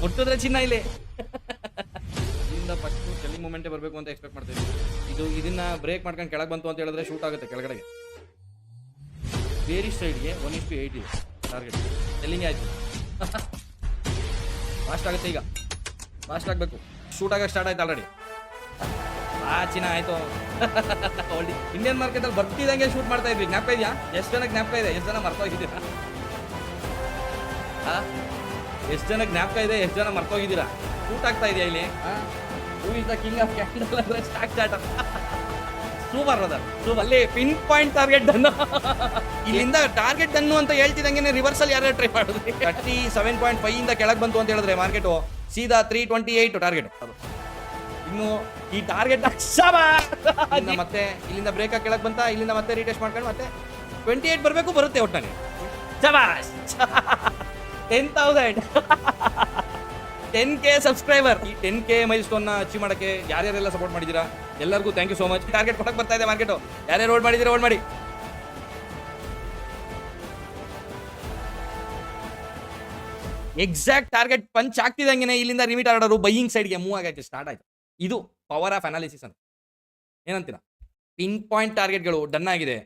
ಮುಟ್ಟಿದ್ರೆ ಚಿನ್ನ ಇಲ್ಲಿ. ಇದರಿಂದ ಫಸ್ಟ್ ಸೆಲ್ಲಿಂಗ್ ಮೂಮೆಂಟೇ ಬರಬೇಕು ಅಂತ ಎಕ್ಸ್ಪೆಕ್ಟ್ ಮಾಡ್ತೀವಿ ಇದು ಇದನ್ನ ಬ್ರೇಕ್ ಮಾಡ್ಕೊಂಡು ಕೆಳಗೆ ಬಂತು ಅಂತ ಹೇಳಿದ್ರೆ ಶೂಟ್ ಆಗುತ್ತೆ ಕೆಳಗಡೆಗೆ. ಬೇರಿ ಸೈಡ್ಗೆ ಒನ್ ಇಷ್ಟು ಏಯ್ಟ್ ಇದೆ ಟಾರ್ಗೆಟ್ ಸೆಲ್ಲಿಂಗ್ ಆಯ್ತು. ಫಾಸ್ಟ್ ಆಗುತ್ತೆ ಈಗ. ಫಾಸ್ಟ್ ಆಗಬೇಕು. ಶೂಟ್ ಆಗಕ್ಕೆ ಸ್ಟಾರ್ಟ್ ಆಯ್ತು ಆಲ್ರೆಡಿ ಆ ಚಿನ್ನ ಆಯ್ತು. ಒಳ್ಳೆ ಇಂಡಿಯನ್ ಮಾರ್ಕೆಟಲ್ಲಿ ಬರ್ತಿದ್ದಂಗೆ ಶೂಟ್ ಮಾಡ್ತಾ ಇದ್ವಿ. ಜ್ಞಾಪಕ ಇದೆಯಾ? ಎಷ್ಟು ಜನ ಜ್ಞಾಪಕ ಇದೆ? ಎಷ್ಟು ಜನ ಮರ್ತೋಗಿದ್ದೀರಾ? ಎಷ್ಟು ಜನ ಜ್ಞಾಪಕ ಇದೆ ಎಷ್ಟು ಜನ ಮರ್ಕೋಗಿದ್ದೀರಾ ಊಟ ಆಗ್ತಾ ಇದೆಯಾ ಇಲ್ಲಿ? Who? Is the king of capital ಅಂದ್ರೆ stock start super brother super. ಅಲ್ಲಿ ಪಿನ್ ಪಾಯಿಂಟ್ ಟಾರ್ಗೆಟ್ ಡನ್ನು ಇಲ್ಲಿಂದ ಟಾರ್ಗೆಟ್ ಡನ್ನು ಅಂತ ಹೇಳ್ತಿದಂಗೆ ರಿವರ್ಸಲ್ ಯಾರು ಟ್ರೈ ಮಾಡೋದು ತರ್ಟಿ ಸೆವೆನ್ ಪಾಯಿಂಟ್ ಫೈವ್ ಇಂದ ಕೆಳಗೆ ಬಂತು ಅಂತ ಹೇಳಿದ್ರೆ ಮಾರ್ಕೆಟು ಸೀದಾ ತ್ರೀ ಟ್ವೆಂಟಿ ಏಯ್ಟ್ ಟಾರ್ಗೆಟ್ ಇನ್ನು ಈ ಟಾರ್ಗೆಟ್ ಮತ್ತೆ ಇಲ್ಲಿಂದ ಬ್ರೇಕ್ ಕೆಳಗೆ ಬಂತ ಇಲ್ಲಿಂದ ಮತ್ತೆ ರೀಟೆಸ್ಟ್ ಮಾಡ್ಕೊಂಡು ಮತ್ತೆ ಟ್ವೆಂಟಿ ಏಯ್ಟ್ ಬರಬೇಕು ಬರುತ್ತೆ ಒಟ್ಟಾನೆ ಶಬಾಷ್! Ten thousand ten K subscriber ಈ ಟೆನ್ ಕೆ ಮೈಲ್ ಸ್ಟೋನ್ನ ಅಚೀವ್ ಮಾಡಕ್ಕೆ ಯಾರ್ಯಾರೆಲ್ಲ ಸಪೋರ್ಟ್ ಮಾಡಿದ್ದೀರಾ? ಎಲ್ಲರಿಗೂ thank you so much target ಕೊಡಕ್ಕೆ ಬರ್ತಾ ಇದೆ ಮಾರ್ಕೆಟು ಯಾರ್ಯಾರು ಓಡ್ ಮಾಡಿದ್ದೀರಾ ಓಡ್ ಮಾಡಿ. ಎಕ್ಸಾಕ್ಟ್ ಟಾರ್ಗೆಟ್ ಪಂಚ್ ಆಗ್ತಿದಂಗೆ ಇಲ್ಲಿಂದ ರಿಮಿಟ್ ಆರ್ಡರು ಬೈಯಿಂಗ್ ಸೈಡ್ಗೆ ಮೂವ್ ಆಗಕ್ಕೆ ಸ್ಟಾರ್ಟ್ ಆಯ್ತು. ಇದು ಪವರ್ ಆಫ್ ಅನಾಲಿಸಿಸ್ ಅಂತ ಏನಂತೀರಾ? ಪಿನ್ ಪಾಯಿಂಟ್ ಟಾರ್ಗೆಟ್ಗಳು ಡನ್ ಆಗಿದೆ.